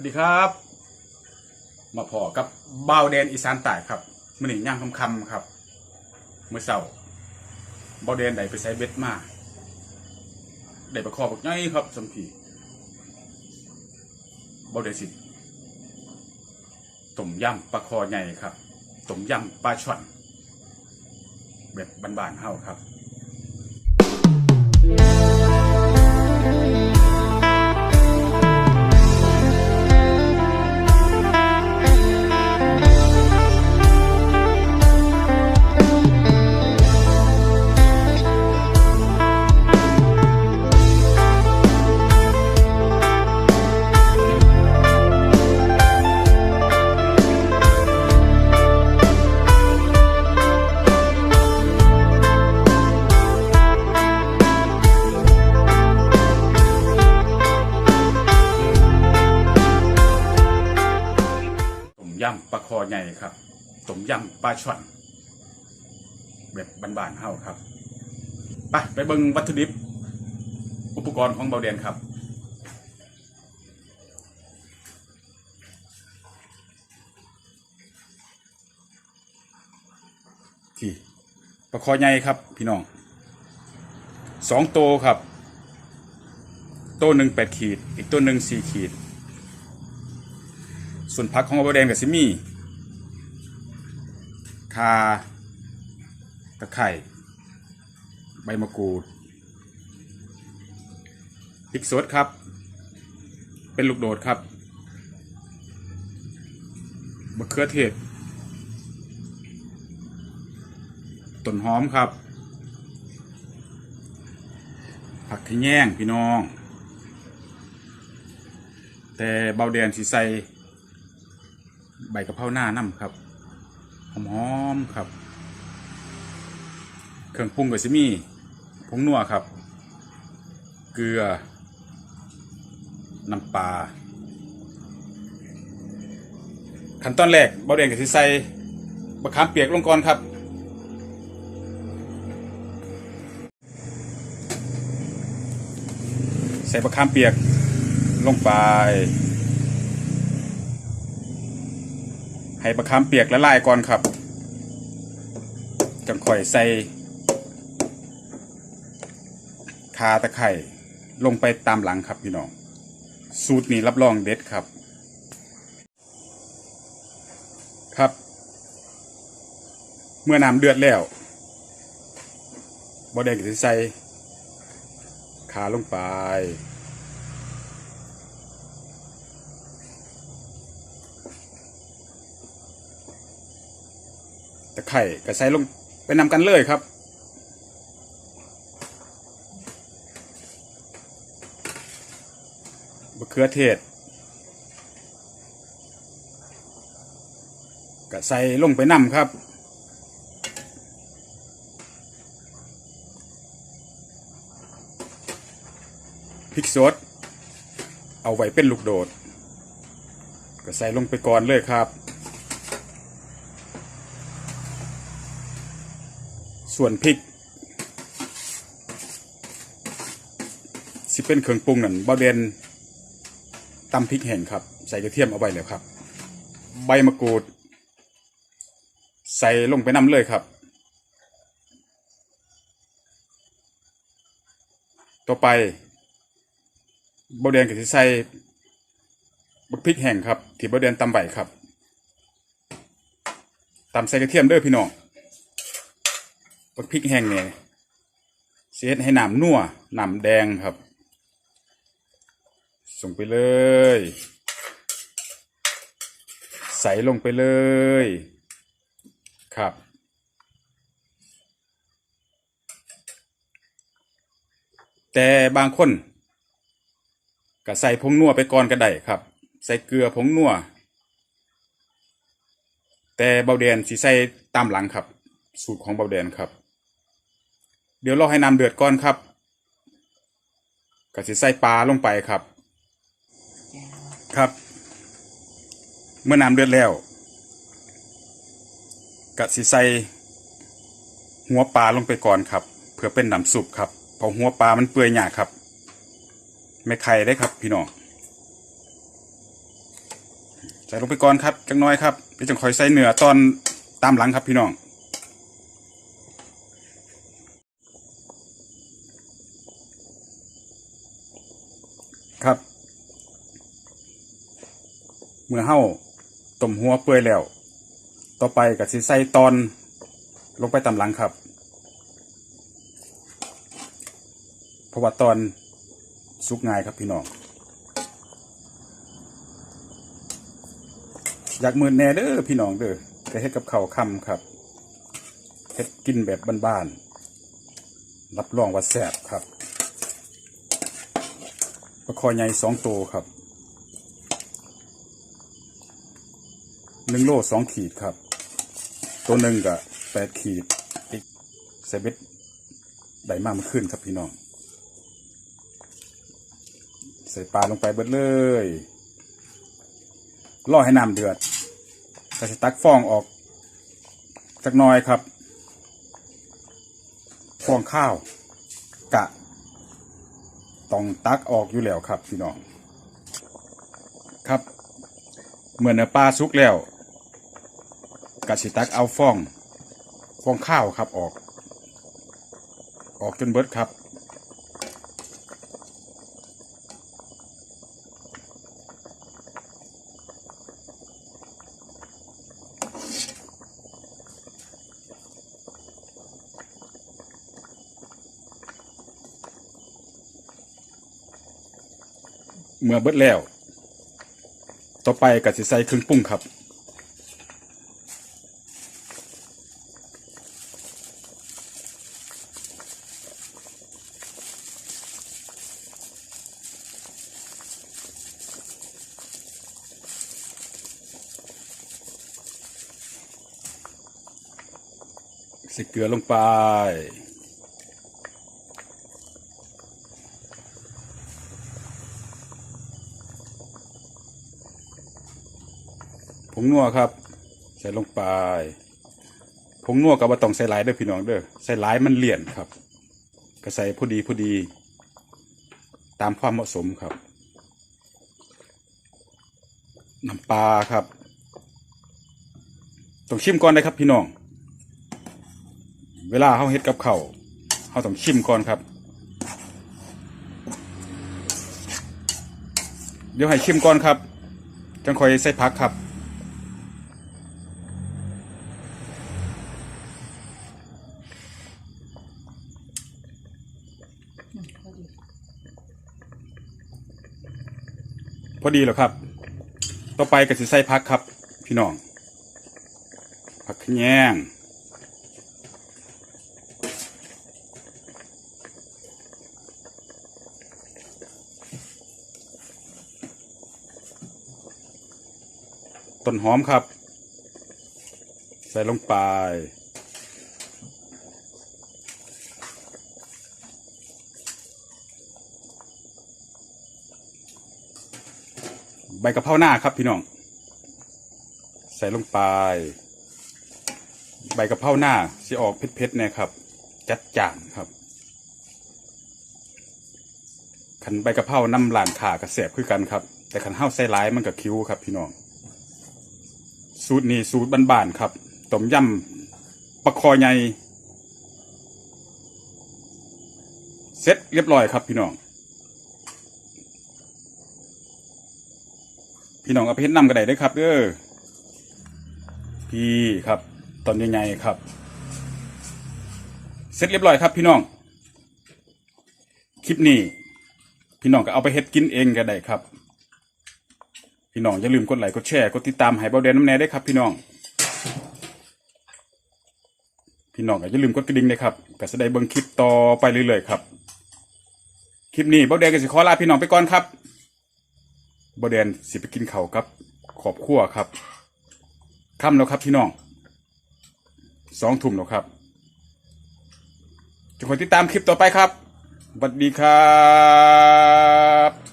วัสดีครับ มาพอกับบาวแดนอีสานใต้ครับมื่อนี้ย่างคำคำครับเมื่อเช้าบ่าวแดนได้ไปใส่เบ็ดมาได้ประคอบักย่อยครับสมผีบาวแดนสิต้มยำปลาคอใหญ่ครับต้มยำปลาช่อนแบบบานๆเฮาครับ ยำปลาคอใหญ่ครับต้มยำปลาช่อนแบบบานๆเฮาครับไปไปเบิ่งวัตถุดิบ อุปกรณ์ของเบาเดนครับ ที่ปลาคอใหญ่ครับพี่น้องสองโตครับ โตหนึ่งแปดขีด อีกตัวหนึ่งสี่ขีด ส่วนผักของอบแดงกับซิมี่คาตะไคร่ใบมะกรูดพริกสดครับ เป็นลูกโดดครับมะเขือเทศต้นหอมครับ ผักขะแยงพี่น้อง แต่เบาแดนสีใส ใบกะเพราหน้าน้ำครับหอมๆครับ เครื่องปรุงก็สิมีผงนัวครับ เกลือ น้ำปลาขั้นตอนแรกเบาแดงก็สิใส่บะขามเปียกลงก่อนครับ ใส่บะขามเปียกลงไป ให้บะขามเปียกละลายก่อนครับ จังค่อยใส่คาตะไคร่ลงไปตามหลังครับพี่น้อง สูตรนี้รับรองเด็ดครับ ครับ เมื่อน้ำเดือดแล้วบอแดงก็จะใส่ขาลงไปะไคร่ก็ใส่ลงไปนำกันเลยครับ มะเขือเทศก็ใส่ลงไปนำครับพริกสดเอาไว้เป็นลูกโดด ก็ใส่ลงไปก่อนเลยครับ ส่วนพริกสิเป็นเครื่องปรุงนั่นบ่เด่นตำพริกแห้งครับ ใส่กระเทียมเอาไว้แล้วครับ ใบมะกรูด ใส่ลงไปน้ำเลยครับ ต่อไปบ่เด่นก็สิใส่บักพริกแห้งครับ ที่บ่เด่นตำใบครับตำใส่กระเทียมเด้อพี่น้อง บักพริกแห้งเนี่ยเสียให้น้ำนัวน้ำแดงครับ ส่งไปเลย ใส่ลงไปเลย ครับแต่บางคนก็ใส่ผงนัวไปก่อนก็ได้ครับ ใส่เกลือผงนัวแต่เบาแดนสิใส่ตามหลังครับ สูตรของเบาแดนครับ เดี๋ยวรอให้น้ำเดือดก่อนครับก็สิใส่ปลาลงไปครับ ครับ เมื่อน้ำเดือดแล้วก็สิใส่หัวปลาลงไปก่อนครับ เพื่อเป็นน้ำซุปครับเพราะหัวปลามันเปื่อยหยาครับ ไม่ไข่ได้ครับ พี่น้องใส่ลงไปก่อนครับจังน้อยครับเดี๋ยวจังคอยใส่เนื้อตอนตามหลังครับพี่น้อง ครับ เมื่อเฮาต้มหัวเปื่อยแล้ว ต่อไปก็สิใส่ตอนลงไปตามหลังครับเพราะว่าตอนสุกง่ายครับพี่น้อง อยากมือแน่เด้อพี่น้องเด้อก็เฮ็ดกับเขาคำครับเฮ็ดกินแบบบ้านๆรับรองว่าแซ่บครับ ปลาคอใหญ่สองตัวครับหนึ่งโลสองขีดครับ ตัวหนึ่งก็แปดขีดอีกเซเบ็ดได้มากมันขึ้นครับพี่น้อง ใส่ปลาลงไปเบิดเลยรอให้น้ำเดือดก็จะตักฟองออกสักน้อยครับ ฟองข้าว ต้องตักออกอยู่แล้วครับพี่น้องครับเมื่อเนื้อปลาสุกแล้วกะสิตักเอาฟองฟองข้าวครับออก ออกจนเบิดครับ เมื่อเบิดแล้ว ต่อไปก็สิใส่เครื่องปรุงครับใส่เกลือลงไป งนัวครับ ใส่ลงไปผงนัวกับว่าต้องใส่หลายเด้อพี่น้องเด้อใส่หลายมันเลี่ยนครับ ก็ใส่พอดีพอดี ตามความเหมาะสมครับน้ำปลาครับต้องชิมก่อนเลยครับพี่น้อง เวลาเขาเฮ็ดกับเขาวเขาต้องชิมก่อนครับ เดี๋ยวให้ชิมก่อนครับจังคอยใส่ผักครับ อืมพอดี พอดีแล้วครับ ต่อไปก็สิใส่ผักครับ พี่น้องผักแยงต้นหอมครับ ใส่ลงไป ใบกะเพราหน้าครับพี่น้อง ใส่ลงไป ใบกะเพราหน้าสิออกเผ็ดๆเนี่ยครับ จัดจานครับขันใบกะเพราน้ำหลานขากระแสบคือกันครับ แต่ขันห้าวใส่ร้ายมันกับคิ้วครับ พี่น้อง สูตรนี้สูตรบ้านๆครับต้มยำปลาคอใหญ่เสร็จเรียบร้อยครับพี่น้อง พี่น้องเอาไปเฮ็ดนำก็ได้เด้ครับเด้อพี่ครับ ตอนใหญ่ๆครับ เสร็จเรียบร้อยครับ พี่น้อง คลิปนี้ พี่น้องก็เอาไปเฮ็ดกินเองก็ได้ครับ พี่น้องอย่าลืมกดไลค์กดแชร์กดติดตามให้เบาแดนน้ำแน่ได้ครับ พี่น้อง พี่น้องก็อย่าลืมกดกระดิ่งด้วยครับก็จะได้เบิ่งคลิปต่อไปเรื่อยๆครับ คลิปนี้เบาแดนก็สิขอลาพี่น้องไปก่อนครับ บเดนสิไปกินเขาครับ ขอบขั้วครับค่ำแล้วครับพี่น้องสองทุ่มแล้วครับจะคอยติดตามคลิปต่อไปครับสวัสดีครับ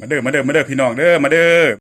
มาเด้อมาเด้อมาเด้อพี่น้องเด้อมาเด้อ